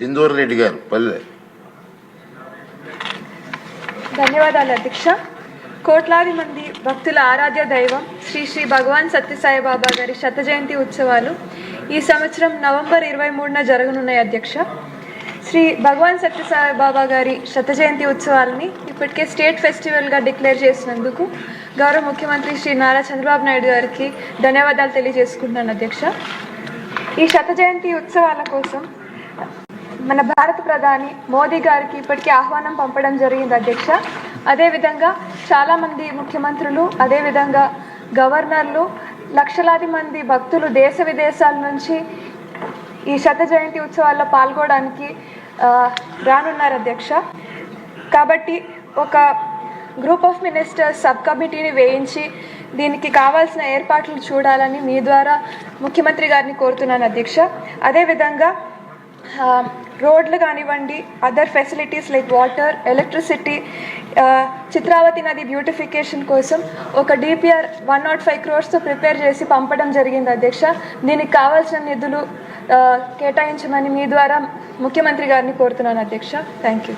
సింధూర్ రెడ్డి గారు పల్లె. ధన్యవాదాలు అధ్యక్ష. కోట్లాది మంది భక్తుల ఆరాధ్య దైవం శ్రీ శ్రీ భగవాన్ సత్యసాయి బాబా గారి శత జయంతి ఉత్సవాలు ఈ సంవత్సరం నవంబర్ ఇరవై మూడున జరగనున్నాయి అధ్యక్ష. శ్రీ భగవాన్ సత్యసాయి బాబా గారి శత జయంతి ఉత్సవాలని ఇప్పటికే స్టేట్ ఫెస్టివల్గా డిక్లేర్ చేసినందుకు గౌరవ ముఖ్యమంత్రి శ్రీ నారా చంద్రబాబు నాయుడు గారికి ధన్యవాదాలు తెలియజేసుకుంటున్నాను అధ్యక్ష. ఈ శత జయంతి ఉత్సవాల కోసం మన భారత ప్రధాని మోదీ గారికి ఇప్పటికే ఆహ్వానం పంపడం జరిగింది అధ్యక్ష. అదేవిధంగా చాలామంది ముఖ్యమంత్రులు అదేవిధంగా గవర్నర్లు లక్షలాది మంది భక్తులు దేశ విదేశాల నుంచి ఈ శత జయంతి ఉత్సవాల్లో పాల్గొనడానికి రానున్నారు అధ్యక్ష. కాబట్టి ఒక గ్రూప్ ఆఫ్ మినిస్టర్స్ సబ్ కమిటీని వేయించి దీనికి కావాల్సిన ఏర్పాట్లు చూడాలని మీ ద్వారా ముఖ్యమంత్రి గారిని కోరుతున్నాను అధ్యక్ష. అదేవిధంగా రోడ్లు కానివ్వండి other facilities like water electricity Chitravati నది బ్యూటిఫికేషన్ కోసం ఒక డిపిఆర్ వన్ నాట్ ఫైవ్ క్రోర్స్తో ప్రిపేర్ చేసి పంపడం జరిగింది అధ్యక్ష. దీనికి కావాల్సిన నిధులు కేటాయించమని మీ ద్వారా ముఖ్యమంత్రి గారిని కోరుతున్నాను అధ్యక్ష. Thank you